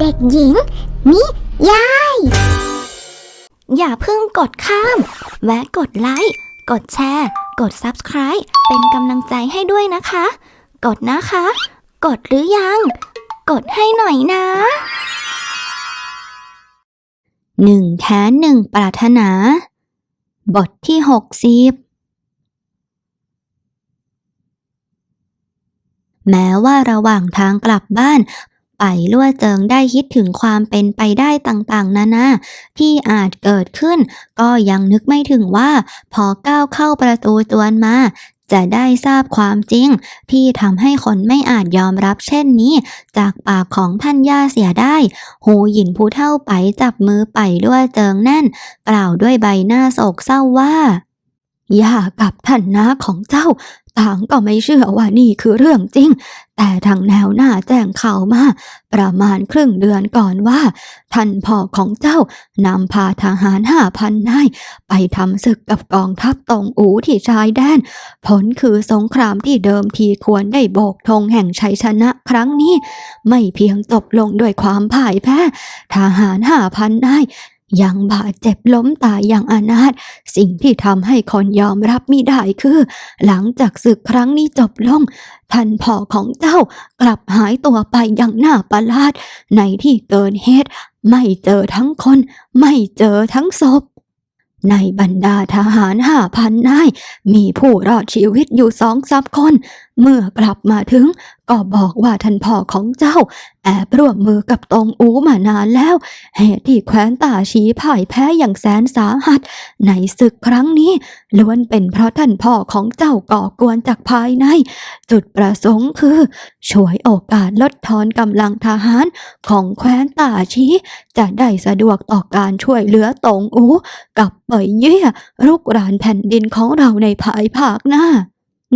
เด็กหญิง นิยาย อย่าเพิ่งกดข้าม แวะกดไลค์ กดแชร์ กด Subscribe เป็นกำลังใจให้ด้วยนะคะ กดนะคะ กดหรือยัง กดให้หน่อยนะหนึ่งแท้หนึ่งปรารถนา บทที่หกสิบแม้ว่าระหว่างทางกลับบ้าน ไปลั่วเจิงได้คิดถึงความเป็นไปได้ต่างๆ นานาที่อาจเกิดขึ้น ก็ยังนึกไม่ถึงว่า พอก้าวเข้าประตูจวนมา จะได้ทราบความจริง ที่ทำให้คนไม่อาจยอมรับเช่นนี้ จากปากของท่านย่าเสียได้ หูหยินผู้เท่าไปจับมือไปลั่วเจิงแน่น กล่าวด้วยใบหน้าโศกเศร้าว่าย่ากับท่านน้าของเจ้า ต่างก็ไม่เชื่อว่านี่คือเรื่องจริง แต่ทางแนวหน้าแจ้งข่าวมา ประมาณครึ่งเดือนก่อนว่า ท่านพ่อของเจ้านำพาทหารห้าพันนาย ไปทำศึกกับกองทัพตงอูที่ชายแดน ผลคือสงครามที่เดิมทีควรได้โบกธงแห่งชัยชนะครั้งนี้ ไม่เพียงจบลงด้วยความพ่ายแพ้ ทหารห้าพันนาย ยังบาดเจ็บล้มตายอย่างอนาถสิ่งที่ทำให้คนยอมรับมิได้คือ หลังจากศึกครั้งนี้จบลง ท่านพ่อของเจ้ากลับหายตัวไปอย่างน่าประหลาด ในที่เกินเหตุไม่เจอทั้งคน ไม่เจอทั้งศพในบรรดาทหารห้าพันนาย มีผู้รอดชีวิตอยู่สองสามคน เมื่อกลับมาถึงก็บอกว่าท่านพ่อของเจ้า แอบร่วมมือกับตงอูมานานแล้ว เหตุที่แคว้นตาชีพ่ายแพ้อย่างแสนสาหัส ในศึกครั้งนี้ล้วนเป็นเพราะท่านพ่อของเจ้าก่อกวนจากภายใน จุดประสงค์คือช่วยโอกาสลดทอนกำลังทหารของแคว้นตาชี จะได้สะดวกต่อการช่วยเหลือตงอู กับเป่ยเย่รุกรานแผ่นดินของเราในภายภาคหน้า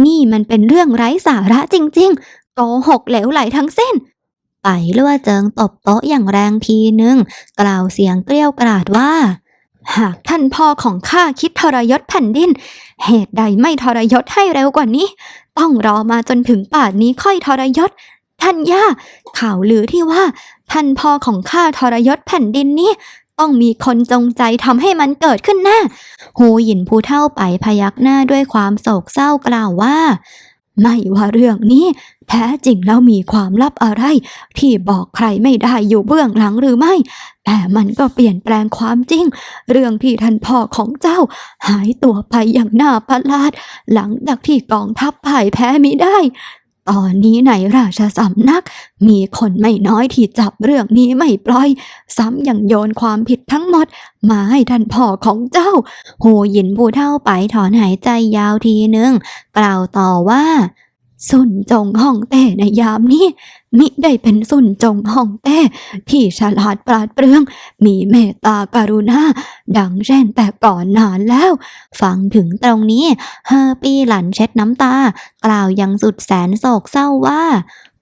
นี่มันเป็นเรื่องไร้สาระจริง โกหกเหลวไหลทั้งเส้น ไปลั่วเจิงตบโต๊ะอย่างแรงทีหนึ่งกล่าวเสียงเกลี้ยวกราดว่า หากท่านพ่อของข้าคิดทรยศแผ่นดิน เหตุใดไม่ทรยศให้เร็วกว่านี้ ต้องรอมาจนถึงป่านนี้ค่อยทรยศ ท่านย่า ข่าวลือที่ว่า ท่านพ่อของข้าทรยศแผ่นดินนี้ต้องมีคนจงใจทำให้มันเกิดขึ้นแน่หูหยินผู้เท่าไปพยักหน้าด้วยความโศกเศร้ากล่าวว่า ไม่ว่าเรื่องนี้ แท้จริงแล้วมีความลับอะไร ที่บอกใครไม่ได้อยู่เบื้องหลังหรือไม่ แต่มันก็เปลี่ยนแปลงความจริง เรื่องที่ท่านพ่อของเจ้า หายตัวไปอย่างน่าประหลาด หลังจากที่กองทัพพ่ายแพ้มิได้ ตอนนี้ในราชสำนัก มีคนไม่น้อยที่จับเรื่องนี้ไม่ปล่อย ซ้ำยังโยนความผิดทั้งหมด มาให้ท่านพ่อของเจ้า โหยินผู้เท่าไปถอนหายใจยาวทีหนึ่งกล่าวต่อว่า สุนจองห้องแต่ในยามนี้ มิได้เป็นสุนจงฮ่องเต้ ที่ฉลาดปราดเปรื่อง มีเมตตากรุณา ดังเช่นแต่ก่อนนานแล้ว ฟังถึงตรงนี้เฮอปีหลันเช็ดน้ำตา กล่าวอยังสุดแสนโศกเศร้าว่า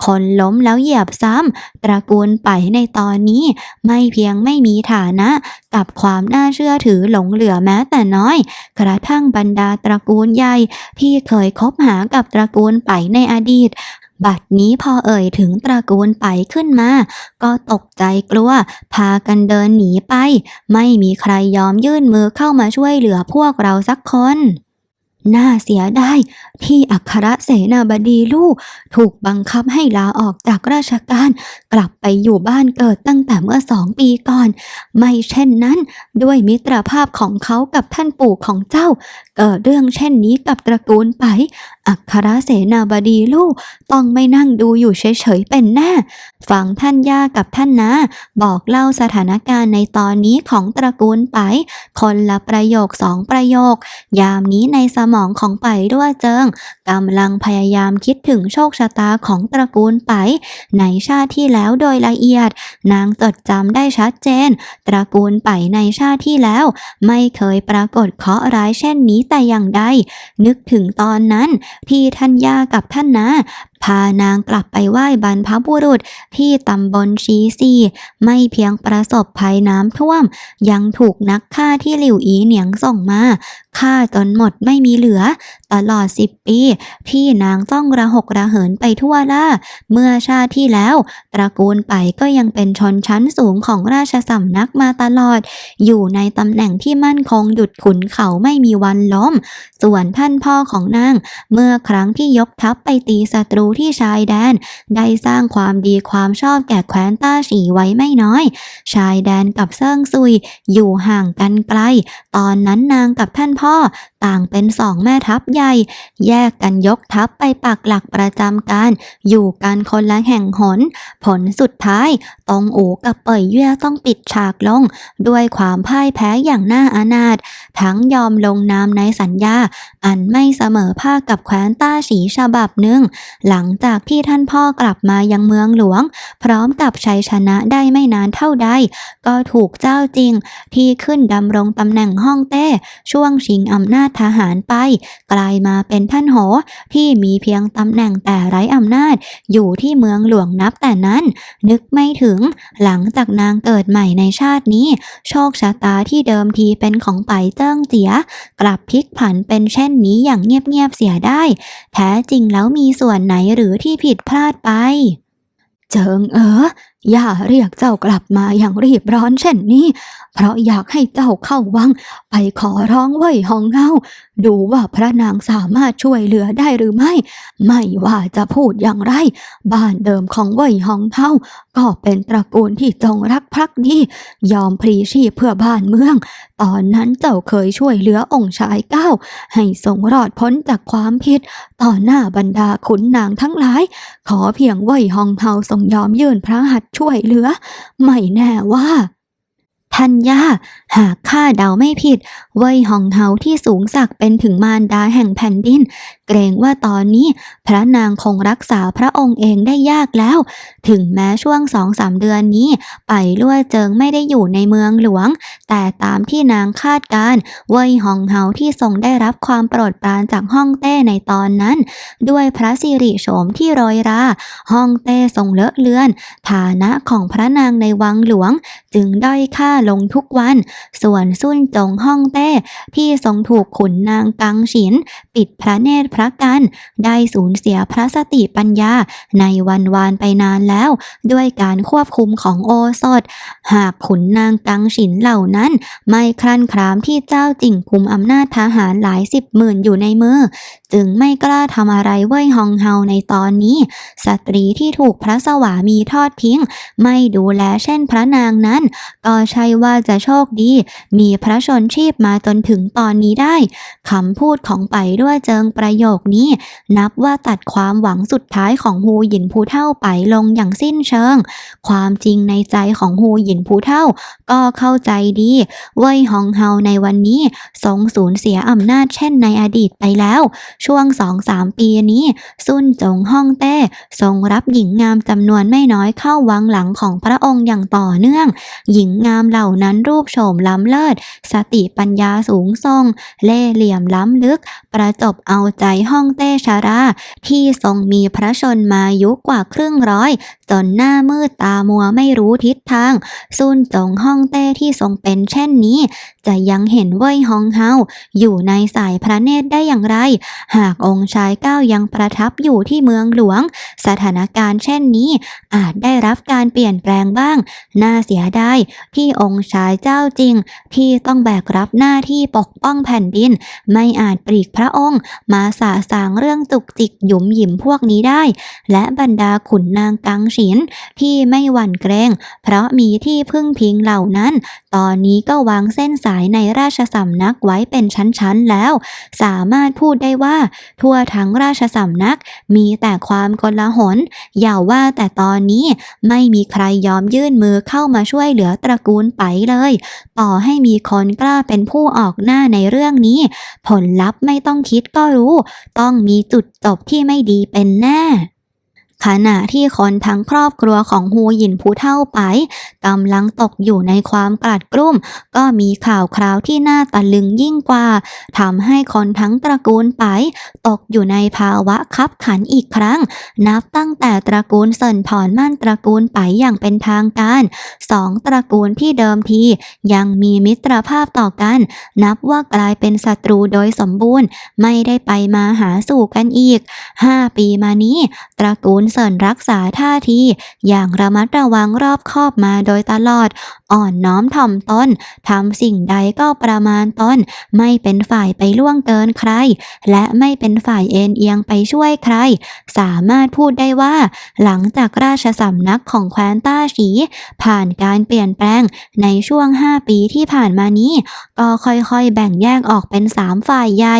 คนล้มแล้วเหยียบซ้ำ ตระกูลไปในตอนนี้ ไม่เพียงไม่มีฐานะ กับความน่าเชื่อถือหลงเหลือแม้แต่น้อย กระทั่งบรรดาตระกูลใหญ่ ที่เคยคบหากับตระกูลไปในอดีต บัดนี้พอเอ่ยถึงตระกูลไปขึ้นมา ก็ตกใจกลัว พากันเดินหนีไป ไม่มีใครยอมยื่นมือเข้ามาช่วยเหลือพวกเราสักคน น่าเสียดายที่อัครเสนาบดีลูก ถูกบังคับให้ลาออกจากราชการ กลับไปอยู่บ้านเกิดตั้งแต่เมื่อสองปีก่อน ไม่เช่นนั้น ด้วยมิตรภาพของเขากับท่านปู่ของเจ้า เกิดเรื่องเช่นนี้กับตระกูลไป อัครเสนาบดีลูกต้องไม่นั่งดูอยู่เฉยๆเป็นแน่ฟังท่านย่ากับท่านนาบอกเล่าสถานการณ์ในตอนนี้ของตระกูลไป คนละประโยคสองประโยค ยามนี้ในสมองของไปด้วยเจิงกำลังพยายามคิดถึงโชคชะตาของตระกูลไป ในชาติที่แล้วโดยละเอียด นางจดจำได้ชัดเจน ตระกูลไปในชาติที่แล้ว ไม่เคยปรากฏเคราะห์ร้ายเช่นนี้แต่อย่างใดนึกถึงตอนนั้นที่ท่านย่ากับท่านนาพานางกลับไปไหว้บรรพบุรุษที่ตำบลชีซี ไม่เพียงประสบภัยน้ำท่วม ยังถูกนักฆ่าที่หลิวอีเหนียงส่งมาฆ่าจนหมดไม่มีเหลือ ลอดสิบปีที่นางต้องระหกระเหินไปทั่วล่า เมื่อชาติที่แล้ว ตระกูลไปก็ยังเป็นชนชั้นสูงของราชสำนักมาตลอด อยู่ในตำแหน่งที่มั่นคงดุดขุนเขาไม่มีวันล้ม ส่วนท่านพ่อของนาง เมื่อครั้งที่ยกทัพไปตีศัตรูที่ชายแดน ได้สร้างความดีความชอบแก่แคว้นต้าฉีไว้ไม่น้อย ชายแดนกับเซิงซุยอยู่ห่างกันไกล ตอนนั้นนางกับท่านพ่อ ต่างเป็นสองแม่ทัพใหญ่แยกกันยกทัพไปปักหลักประจำการ อยู่กันคนละแห่งหน ผลสุดท้ายตองอูกับเป่ยเย่ต้องปิดฉากลง ด้วยความพ่ายแพ้อย่างน่าอานาถทั้งยอมลงนามในสัญญา อันไม่เสมอภาคกับแคว้นต้าฉีฉบับหนึ่ง หลังจากที่ท่านพ่อกลับมายังเมืองหลวง พร้อมกับชัยชนะได้ไม่นานเท่าใด ก็ถูกเจ้าจริง ที่ขึ้นดำรงตำแหน่งฮ่องเต้ ช่วงชิงอำนาจทหารไปกลายมาเป็นท่านโห ที่มีเพียงตำแหน่งแต่ไร้อำนาจ อยู่ที่เมืองหลวงนับแต่นั้น นึกไม่ถึงหลังจากนางเกิดใหม่ในชาตินี้ โชคชะตาที่เดิมทีเป็นของไปเจิ้งเจีย กลับพลิกผันเป็นเช่นนี้อย่างเงียบๆเสียได้ แท้จริงแล้วมีส่วนไหนหรือที่ผิดพลาดไป เจิงเอ๋ออ ย่าเรียกเจ้ากลับมาอย่างรีบร้อนเช่นนี้ เพราะอยากให้เจ้าเข้าวัง ไปขอร้องเว่ยหองเฮาดูว่าพระนางสามารถช่วยเหลือได้หรือไม่ ไม่ว่าจะพูดอย่างไร บ้านเดิมของเว่ยหองเฮาก็เป็นตระกูลที่จงรักภักดียอมพลีชีพเพื่อบ้านเมือง ตอนนั้นเจ้าเคยช่วยเหลือองค์ชายเก้า ให้ทรงรอดพ้นจากความผิด ต่อหน้าบรรดาขุนนางทั้งหลาย ขอเพียงเว่ยหองเฮาทรงยอมยื่นพระหัตถ์ช่วยเหลือ ไม่แน่ว่า ทัญญาหากข้าเดาไม่ผิดเว่ยหองเฮาที่สูงสักดิ์เป็นถึงมารดาแห่งแผ่นดิน เกรงว่าตอนนี้พระนางคงรักษาพระองค์เองได้ยากแล้ว ถึงแม้ช่วงสองสามเดือนนี้ ไปลั่วเจิงไม่ได้อยู่ในเมืองหลวง แต่ตามที่นางคาดการเว่ยหองเฮาที่ทรงได้รับความโปรดปรานจากฮ่องเต้ในตอนนั้น ด้วยพระสิริโฉมที่โรยราฮ่องเต้ทรงเลอะเลือน ฐานะของพระนางในวังหลวง จึงด้อยค่าลงทุกวัน ส่วนซุนจงฮ่องเต้ ที่ทรงถูกขุนนางกังฉิน ปิดพระเนตรพระกัน ได้สูญเสียพระสติปัญญาในวันวานไปนานแล้ว ด้วยการควบคุมของโอสถ หากขุนนางกังฉินเหล่านั้น ไม่ครั่นครามที่เจ้าจิ่งคุมอำนาจทหารหลายสิบหมื่นอยู่ในมือ จึงไม่กล้าทำอะไรเว่ยฮองเฮาในตอนนี้ สตรีที่ถูกพระสวามีทอดทิ้ง ไม่ดูแลเช่นพระนางนั้น ก็ใช่ว่าจะโชคดี มีพระชนชีพมาจนถึงตอนนี้ได้คำพูดของไปด้วยเจิงประโยคนี้ นับว่าตัดความหวังสุดท้ายของฮูหยินผู้เท่าไปลงอย่างสิ้นเชิง ความจริงในใจของฮูหยินผู้เท่า ก็เข้าใจดีเว่ยฮองเฮาในวันนี้ทรงสูญเสียอำนาจเช่นในอดีตไปแล้ว ช่วงสองสามปีนี้ ซุนจงฮ่องเต้ทรงรับหญิงงามจำนวนไม่น้อยเข้าวังหลังของพระองค์อย่างต่อเนื่อง หญิงงามเหล่านั้นรูปโฉมล้ำเลิศ สติปัญญาสูงทรงเล่เหลี่ยมล้ำลึก ประจบเอาใจฮ่องเต้ชารา ที่ทรงมีพระชนมายุกว่าครึ่งร้อย จนหน้ามืดตามัวไม่รู้ทิศทาง ซุนจงฮ่องเต้ที่ทรงเป็นเช่นนี้ จะยังเห็นเว่ยฮองเฮาอยู่ในสายพระเนตรได้อย่างไร หากองค์ชายเก้ายังประทับอยู่ที่เมืองหลวง สถานการณ์เช่นนี้ อาจได้รับการเปลี่ยนแปลงบ้าง น่าเสียดายที่องค์ชายเจ้าจริง ที่ต้องแบกรับหน้าที่ปกป้องแผ่นดิน ไม่อาจปลีกพระองค์ มาสาสางเรื่องจุกจิกหยุมหยิมพวกนี้ได้ และบรรดาขุนนางกังฉินที่ไม่หวั่นเกรง เพราะมีที่พึ่งพิงเหล่านั้น ตอนนี้ก็วางเส้นสายในราชสำนักไว้เป็นชั้นๆแล้ว สามารถพูดได้ว่า ทั่วทั้งราชสำนักมีแต่ความกลาหนอย่าว่าแต่ตอนนี้ไม่มีใครยอมยื่นมือเข้ามาช่วยเหลือตระกูลไปเลย ต่อให้มีคนกล้าเป็นผู้ออกหน้าในเรื่องนี้ ผลลัพธ์ไม่ต้องคิดก็รู้ ต้องมีจุดจบที่ไม่ดีเป็นแน่ ขณะที่คนทั้งครอบครัวของฮูหยินผู้เท่าไปกำลังตกอยู่ในความกลัดกลุ้ม ก็มีข่าวคราวที่น่าตะลึงยิ่งกว่าทำให้คนทั้งตระกูลไปตกอยู่ในภาวะคับขันอีกครั้ง นับตั้งแต่ตระกูลเซินถอนมั่นตระกูลไปอย่างเป็นทางการสองตระกูลที่เดิมทียังมีมิตรภาพต่อกัน นับว่ากลายเป็นศัตรูโดยสมบูรณ์ ไม่ได้ไปมาหาสู่กันอีก 5 ปีมานี้ ตระกูลเซินรักษาท่าที อย่างระมัดระวังรอบคอบมาโดยตลอด อ่อนน้อมถ่อมตนทำสิ่งใดก็ประมาณตนไม่เป็นฝ่ายไปล่วงเกินใคร และไม่เป็นฝ่ายเอ็นเอียงไปช่วยใคร สามารถพูดได้ว่า หลังจากราชสำนักของแคว้นต้าฉี ผ่านการเปลี่ยนแปลงในช่วง 5 ปีที่ผ่านมานี้ ก็ค่อยๆแบ่งแยกออกเป็น 3 ฝ่ายใหญ่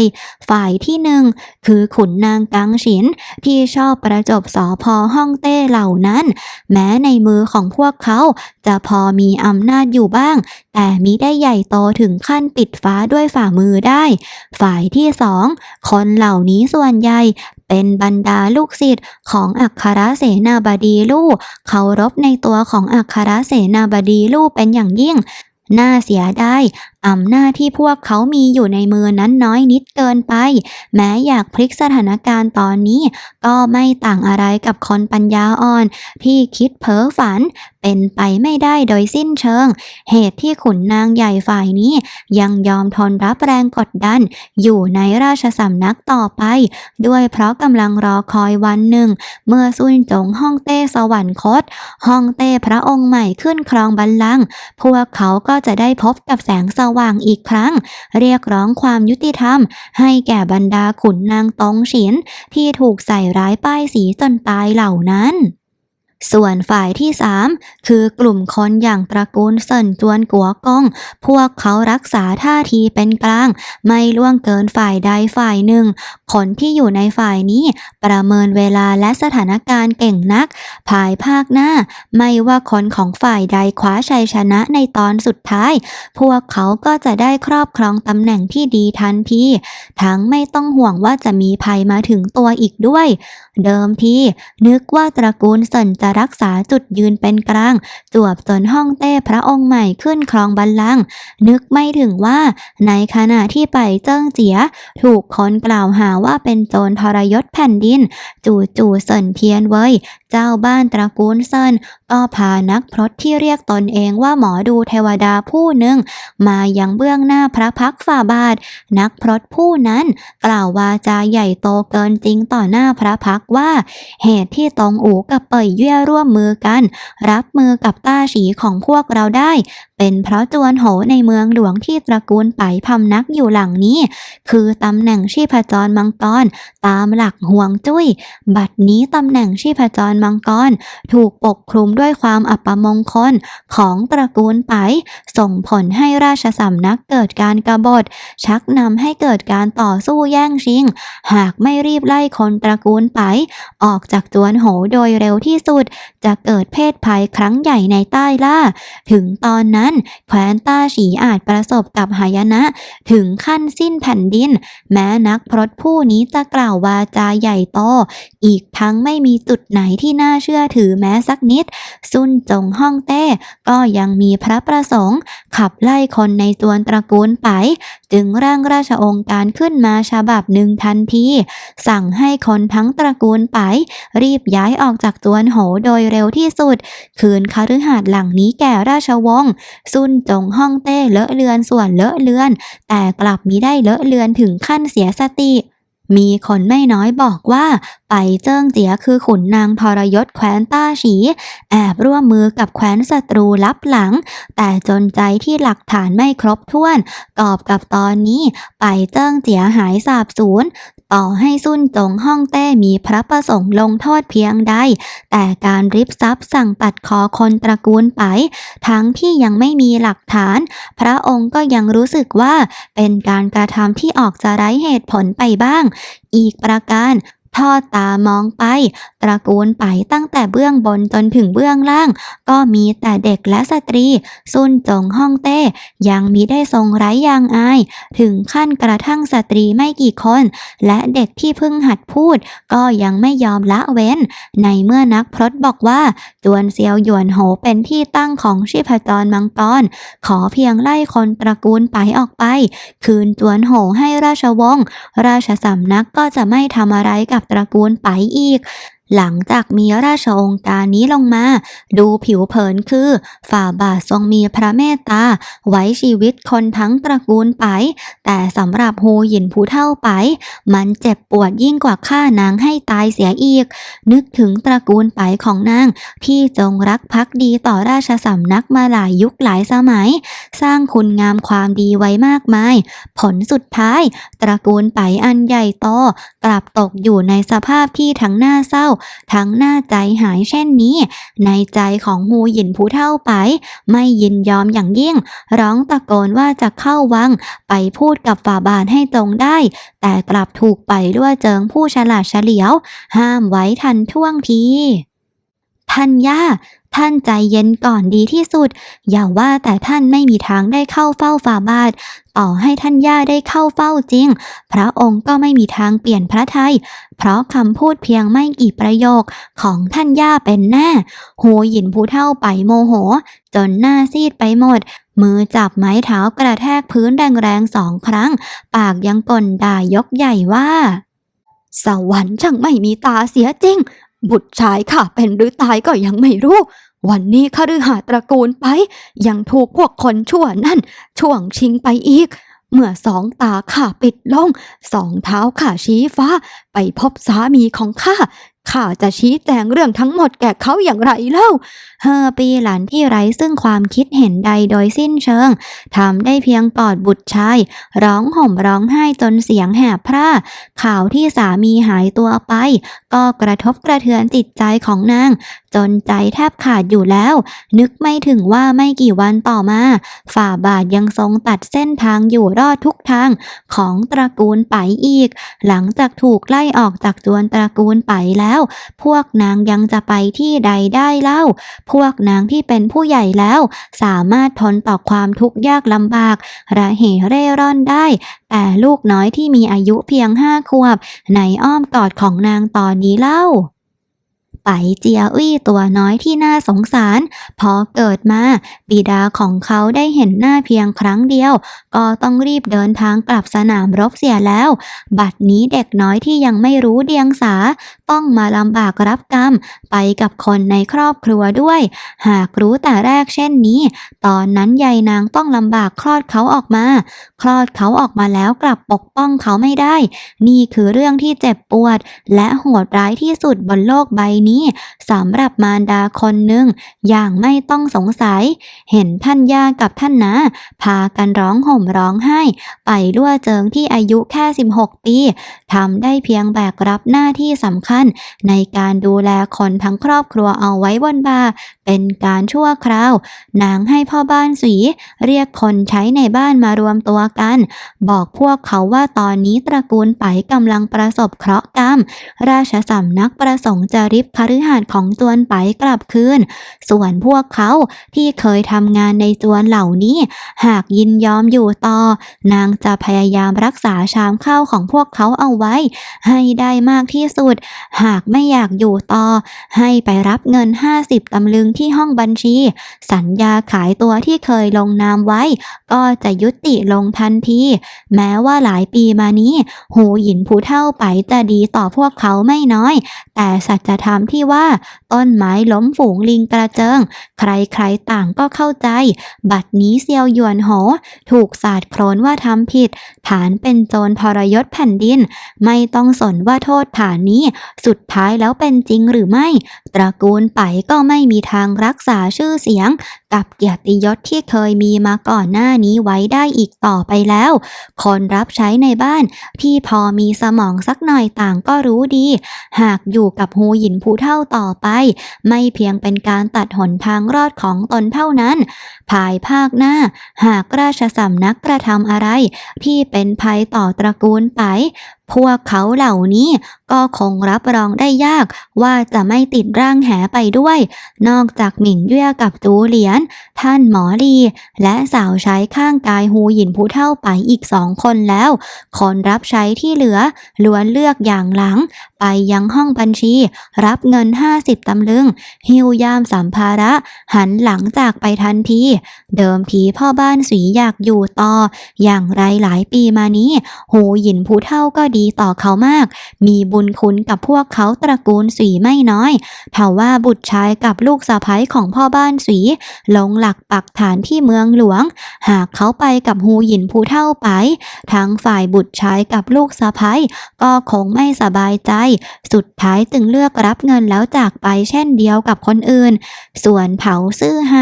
ฝ่ายที่หนึ่งคือขุนนางกังฉินที่ชอบประจบสอพอฮ่องเต้เหล่านั้น แม้ในมือของพวกเขาจะพอมีอำนาจอยู่บ้าง แต่มิได้ใหญ่โตถึงขั้นปิดฟ้าด้วยฝ่ามือได้ ฝ่ายที่สองคนเหล่านี้ส่วนใหญ่เป็นบรรดาลูกศิษย์ของอัครเสนาบดีลู่เคารพในตัวของอัครเสนาบดีลู่เป็นอย่างยิ่งน่าเสียดาย อำนาจที่พวกเขามีอยู่ในมือนั้นน้อยนิดเกินไป แม้อยากพลิกสถานการณ์ตอนนี้ ก็ไม่ต่างอะไรกับคนปัญญาอ่อน ที่คิดเพ้อฝัน เป็นไปไม่ได้โดยสิ้นเชิง เหตุที่ขุนนางใหญ่ฝ่ายนี้ ยังยอมทนรับแรงกดดัน อยู่ในราชสำนักต่อไป ด้วยเพราะกำลังรอคอยวันหนึ่ง เมื่อซุนจงฮ่องเต้สวรรคตฮ่องเต้พระองค์ใหม่ขึ้นครองบัลลังก์พวกเขาก็จะได้พบกับแสงสว่างวางอีกครั้ง เรียกร้องความยุติธรรม ให้แก่บรรดาขุนนางตองเฉียนที่ถูกใส่ร้ายป้ายสีจนตายเหล่านั้น ส่วนฝ่ายที่ 3 คือกลุ่มคนอย่างตระกูลเซินจวนกัวกง พวกเขารักษาท่าทีเป็นกลาง ไม่ล่วงเกินฝ่ายใดฝ่ายหนึ่ง คนที่อยู่ในฝ่ายนี้ประเมินเวลาและสถานการณ์เก่งนัก ภายภาคหน้า ไม่ว่าคนของฝ่ายใดคว้าชัยชนะในตอนสุดท้าย พวกเขาก็จะได้ครอบครองตำแหน่งที่ดีทันที ทั้งไม่ต้องห่วงว่าจะมีภัยมาถึงตัวอีกด้วย เดิมทีนึกว่าตระกูลเซินจะรักษาจุดยืนเป็นกลาง จวบจนห้องเต้พระองค์ใหม่ขึ้นครองบัลลังก์นึกไม่ถึงว่าในขณะที่ไปเจิ้งเจีย ถูกคนกล่าวหาว่าเป็นโจรทรยศแผ่นดิน จู่จู่ๆเซินเทียนเว่ยเจ้าบ้านตระกูลเซินก็พานักพรตที่เรียกตนเองว่าหมอดูเทวดาผู้หนึ่ง มายังเบื้องหน้าพระพักฝ่าบาท นักพรตผู้นั้น กล่าววาจาใหญ่โตเกินจริงต่อหน้าพระพักว่า เหตุที่ตองอูกับเป่ยเย่ยร่วมมือกัน รับมือกับต้าฉีของพวกเราได้ เป็นเพราะจวนโหในเมืองหลวงที่ตระกูลไปพำนักอยู่หลังนี้ คือตำแหน่งชีพจรมังกร ตามหลักห่วงจุ้ย บัดนี้ตำแหน่งชีพจรมังกร ถูกปกคลุมด้วยความอัปมงคลของตระกูลไป ส่งผลให้ราชสำนักเกิดการกบฏ ชักนำให้เกิดการต่อสู้แย่งชิง หากไม่รีบไล่คนตระกูลไป ออกจากจวนโหโดยเร็วที่สุด จะเกิดเพศภัยครั้งใหญ่ในใต้ล่า ถึงตอนนั้นแคว้นต้าฉีอาจประสบกับหายนะ ถึงขั้นสิ้นแผ่นดิน แม้นักพรตผู้นี้จะกล่าววาจาใหญ่โต อีกทั้งไม่มีจุดไหนที่น่าเชื่อถือแม้สักนิด ซุนจงฮ่องเต้ก็ยังมีพระประสงค์ ขับไล่คนในตวนตระกูลไปจึงร่างราชองค์การขึ้นมาฉบับหนึ่งทันที สั่งให้คนทั้งตระกูลไป รีบย้ายออกจากจวนโหโดยเร็วที่สุด คืนคฤหาสน์หลังนี้แก่ราชวงศ์ซุนจงห้องเต้เลอะเลือนส่วนเลอะเลือน แต่กลับมิได้เลอะเลือนถึงขั้นเสียสติ มีคนไม่น้อยบอกว่าไปเจิ้งเจียคือขุนนางทรยศแคว้นต้าฉี แอบร่วมมือกับแคว้นศัตรูลับหลัง แต่จนใจที่หลักฐานไม่ครบถ้วน กอบกับตอนนี้ไปเจิ้งเจียหายสาบสูญ ต่อให้ซุนจงห้องเต้มีพระประสงค์ลงโทษเพียงใด แต่การริบทรัพย์สั่งตัดคอคนตระกูลไป ทั้งที่ยังไม่มีหลักฐาน พระองค์ก็ยังรู้สึกว่าเป็นการกระทำที่ออกจะไร้เหตุผลไปบ้าง อีกประการ ทอดตามองไป ตระกูลไปตั้งแต่เบื้องบนจนถึงเบื้องล่าง ก็มีแต่เด็กและสตรี ซุนจงฮ่องเต้ ยังมีได้ทรงไร้ยางอาย ถึงขั้นกระทั่งสตรีไม่กี่คน และเด็กที่เพิ่งหัดพูด ก็ยังไม่ยอมละเว้น ในเมื่อนักพรตบอกว่า จวนเซียวหยวนโหเป็นที่ตั้งของชีพจรมังกร ขอเพียงไล่คนตระกูลไปออกไป คืนจวนโหให้ราชวงศ์ราชสำนักก็จะไม่ทำอะไรกับตระกูลไปอีก หลังจากมีราชองค์การนี้ลงมา ดูผิวเผินคือ ฝ่าบาททรงมีพระเมตตา ไว้ชีวิตคนทั้งตระกูลไป แต่สำหรับฮูหยินผู้เท่าไป มันเจ็บปวดยิ่งกว่าฆ่านางให้ตายเสียอีก นึกถึงตระกูลไปของนาง ที่จงรักภักดีต่อราชสำนักมาหลายยุคหลายสมัย สร้างคุณงามความดีไว้มากมาย ผลสุดท้าย ตระกูลไปอันใหญ่โตกลับตกอยู่ในสภาพที่ทั้งน่าเศร้าทั้งน่าใจหายเช่นนี้ ในใจของฮูหยินผู้เท่าไป ไม่ยินยอมอย่างยิ่ง ร้องตะโกนว่าจะเข้าวัง ไปพูดกับฝ่าบาทให้ตรงได้ แต่กลับถูกไปด้วยเจิงผู้ฉลาดเฉลียว ห้ามไว้ทันท่วงทีท่านย่า ท่านใจเย็นก่อนดีที่สุด อย่าว่าแต่ท่านไม่มีทางได้เข้าเฝ้าฝ่าบาท ต่อให้ท่านย่าได้เข้าเฝ้าจริง พระองค์ก็ไม่มีทางเปลี่ยนพระทัย เพราะคำพูดเพียงไม่กี่ประโยคของท่านย่าเป็นแน่หูหยินผู้เท่าไปโมโห จนหน้าซีดไปหมดมือจับไม้เท้ากระแทกพื้นแรงๆสองครั้ง ปากยังก่นด่ายกใหญ่ว่า สวรรค์ช่างไม่มีตาเสียจริง บุตรชายข้าเป็นหรือตายก็ยังไม่รู้ วันนี้ข้าฤหาตระกูลไป ยังถูกพวกคนชั่วนั่น ช่วงชิงไปอีก เมื่อสองตาข้าปิดลง สองเท้าข้าชี้ฟ้า ไปพบสามีของข้า ข้าจะชี้แจงเรื่องทั้งหมดแก่เขาอย่างไรเล่า เฮอปีหลันที่ไร้ซึ่งความคิดเห็นใดโดยสิ้นเชิงทำได้เพียงกอดบุตรชาย ร้องห่มร้องไห้จนเสียงแหบพร่าข่าวที่สามีหายตัวไป ก็กระทบกระเทือนจิตใจของนาง จนใจแทบขาดอยู่แล้ว นึกไม่ถึงว่าไม่กี่วันต่อมา ฝ่าบาทยังทรงตัดเส้นทางอยู่รอดทุกทางของตระกูลไปอีก หลังจากถูกไล่ออกจากจวนตระกูลไปแล้วพวกนางยังจะไปที่ใดได้เล่า พวกนางที่เป็นผู้ใหญ่แล้ว สามารถทนต่อความทุกข์ยากลำบากระเหเร่ร่อนได้ แต่ลูกน้อยที่มีอายุเพียงห้าขวบ ในอ้อมกอดของนางตอนนี้เล่า ไปเจียอุ้ตัวน้อยที่น่าสงสาร พอเกิดมา บิดาของเขาได้เห็นหน้าเพียงครั้งเดียว ก็ต้องรีบเดินทางกลับสนามรบเสียแล้ว บัดนี้เด็กน้อยที่ยังไม่รู้เดียงสา ต้องมาลำบากรับกรรม ไปกับคนในครอบครัวด้วย หากรู้แต่แรกเช่นนี้ ตอนนั้นยายนางต้องลำบากคลอดเขาออกมาคลอดเขาออกมาแล้วกลับปกป้องเขาไม่ได้ นี่คือเรื่องที่เจ็บปวด และโหดร้ายที่สุดบนโลกใบนี้สำหรับมารดาคนหนึ่งอย่างไม่ต้องสงสัย เห็นท่านย่ากับท่านนาพากันร้องห่มร้องไห้ ไปด้วยเจิงที่อายุแค่ 16 ปีทำได้เพียงแบกรับหน้าที่สำคัญ ในการดูแลคนทั้งครอบครัวเอาไว้บนบาเป็นการชั่วคราว นางให้พ่อบ้านสี เรียกคนใช้ในบ้านมารวมตัวกัน บอกพวกเขาว่าตอนนี้ตระกูลไปกำลังประสบเคราะห์กรรม ราชสำนักประสงค์จะริบคฤหาสน์ของจวนไปกลับคืน ส่วนพวกเขาที่เคยทำงานในจวนเหล่านี้ หากยินยอมอยู่ต่อ นางจะพยายามรักษาชามข้าวของพวกเขาเอาไว้ ให้ได้มากที่สุด หากไม่อยากอยู่ต่อ ให้ไปรับเงิน 50 ตำลึงที่ห้องบัญชี สัญญาขายตัวที่เคยลงนามไว้ ก็จะยุติลงทันที แม้ว่าหลายปีมานี้ หูหยินผู้เท่าไปจะดีต่อพวกเขาไม่น้อย แต่สัจธรรมที่ว่า ต้นไม้ล้มฝูงลิงกระเจิง ใครๆต่างก็เข้าใจ บัดนี้เซียวหยวนโห ถูกสาดโครนว่าทำผิด ฐานเป็นโจรทรยศแผ่นดิน ไม่ต้องสนว่าโทษฐานนี้ สุดท้ายแล้วเป็นจริงหรือไม่ ตระกูลไปก็ไม่มีทางรักษาชื่อเสียง กับเกียรติยศที่เคยมีมาก่อนหน้านี้ไว้ได้อีกต่อไปแล้ว คนรับใช้ในบ้าน ที่พอมีสมองสักหน่อยต่างก็รู้ดี หากอยู่กับหูหยินผู้เท่าต่อไป ไม่เพียงเป็นการตัดหนทางรอดของตนเท่านั้น ภายภาคหน้า หากราชสำนักกระทำอะไร ที่เป็นภัยต่อตระกูลไป พวกเขาเหล่านี้ก็คงรับรองได้ยากว่าจะไม่ติดร่างแหไปด้วย นอกจากหมิงเย่ยกับจูเหลียน ท่านหมอลี และสาวใช้ข้างกายฮูหยินผู้เท่าไปอีกสองคนแล้ว คนรับใช้ที่เหลือล้วนเลือกอย่างหลังไปยังห้องบัญชี รับเงิน 50 ตำลึง หิวยามสัมภาระ หันหลังจากไปทันที เดิมทีพ่อบ้านสีอยากอยู่ต่อ อย่างไรหลายปีมานี้ หูหยินผู้เท่าก็ดีต่อเขามาก มีบุญคุณกับพวกเขาตระกูลสีไม่น้อยทว่าบุตรชายกับลูกสะใภ้ของพ่อบ้านสีลงหลักปักฐานที่เมืองหลวง หากเขาไปกับหูหยินผู้เท่าไป ทั้งฝ่ายบุตรชายกับลูกสะใภ้ก็คงไม่สบายใจสุดท้ายจึงเลือกรับเงินแล้วจากไปเช่นเดียวกับคนอื่น ส่วนเผาซื่อไฮ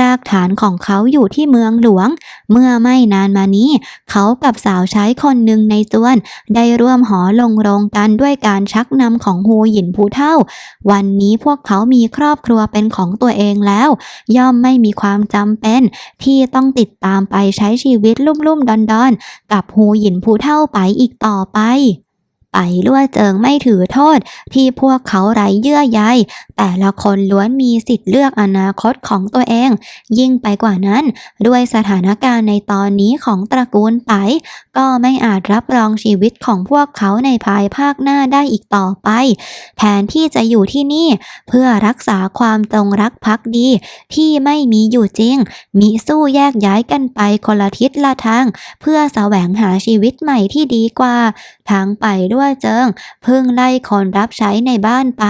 รากฐานของเขาอยู่ที่เมืองหลวง เมื่อไม่นานมานี้ เขากับสาวใช้คนหนึ่งในจวน ได้ร่วมหอลงโรงกันด้วยการชักนำของฮูหยินผู้เท่า วันนี้พวกเขามีครอบครัวเป็นของตัวเองแล้ว ย่อมไม่มีความจำเป็นที่ต้องติดตามไปใช้ชีวิตลุ่มๆดอนๆ กับฮูหยินผู้เท่าไปอีกต่อไป ไปล่วเจิงไม่ถือโทษ ที่พวกเขาไร้เยื่อใย แต่ละคนล้วนมีสิทธิ์เลือกอนาคตของตัวเอง ยิ่งไปกว่านั้น ด้วยสถานการณ์ในตอนนี้ของตระกูลไป ก็ไม่อาจรับรองชีวิตของพวกเขาในภายภาคหน้าได้อีกต่อไป แทนที่จะอยู่ที่นี่ เพื่อรักษาความจงรักภักดี ที่ไม่มีอยู่จริง มีสู้แยกย้ายกันไปคนละทิศละทาง เพื่อแสวงหาชีวิตใหม่ที่ดีกว่าทางไปด้วยเจิงเพิ่งไล่คนรับใช้ในบ้านไป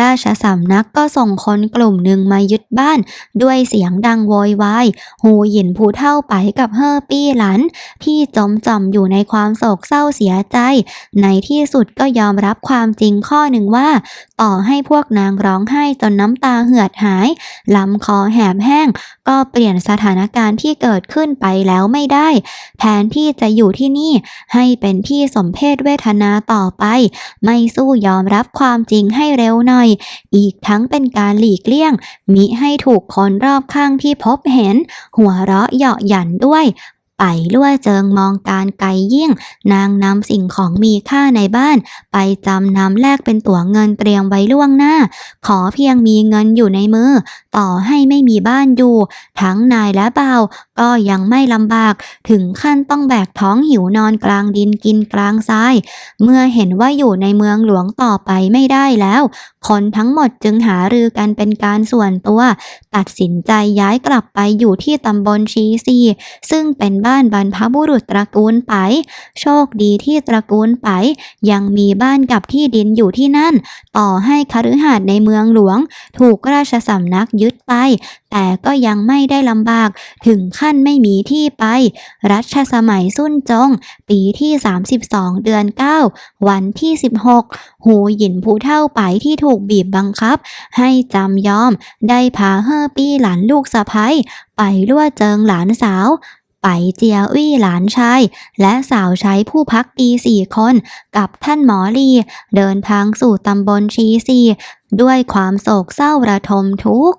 ราชสำนักก็ส่งคนกลุ่มหนึ่งมายึดบ้าน ด้วยเสียงดังโวยวาย หูหยินผู้เท่าไปกับเฮอปี้หลันที่จมจอมอยู่ในความโศกเศร้าเสียใจ ในที่สุดก็ยอมรับความจริงข้อหนึ่งว่า ต่อให้พวกนางร้องไห้จนน้ำตาเหือดหายลำคอแหบแห้ง ก็เปลี่ยนสถานการณ์ที่เกิดขึ้นไปแล้วไม่ได้ แทนที่จะอยู่ที่นี่ ให้เป็นที่สมเพศเวทนาต่อไป ไม่สู้ยอมรับความจริงให้เร็วหน่อยอีกทั้งเป็นการหลีกเลี่ยง มิให้ถูกคนรอบข้างที่พบเห็น หัวเราะเหยาะหยันด้วยไปล่วเจิงมองการไกลยิ่ง นางนำสิ่งของมีค่าในบ้าน ไปจำนำแลกเป็นตั๋วเงินเตรียมไว้ล่วงหน้า ขอเพียงมีเงินอยู่ในมือ ต่อให้ไม่มีบ้านอยู่ ทั้งนายและเบ่า ก็ยังไม่ลำบาก ถึงขั้นต้องแบกท้องหิวนอนกลางดินกินกลางทราย เมื่อเห็นว่าอยู่ในเมืองหลวงต่อไปไม่ได้แล้ว คนทั้งหมดจึงหารือกันเป็นการส่วนตัว ตัดสินใจย้ายกลับไปอยู่ที่ตำบลชีซี ซึ่งเป็นบ้านบรรพบุรุษตระกูลไปโชคดีที่ตระกูลไปยังมีบ้านกับที่ดินอยู่ที่นั่น ต่อให้คฤหาสน์ในเมืองหลวง ถูกราชสำนักยึดไป แต่ก็ยังไม่ได้ลำบาก ถึงขั้นนไม่มีที่ไป รัชสมัยสุนจง ปีที่ 32 เดือน 9 วันที่ 16 หูหยินผู้เท่าไปที่ถูกบีบบังคับ ให้จำยอม ได้พาเฮอปี้หลานลูกสะพ้ยไปล่วเจิงหลานสาวไปเจียวี่หลานชาย และสาวใช้ผู้พักดีสี่คน กับท่านหมอลี เดินทางสู่ตำบลชีซี ด้วยความโศกเศร้าระทมทุกข์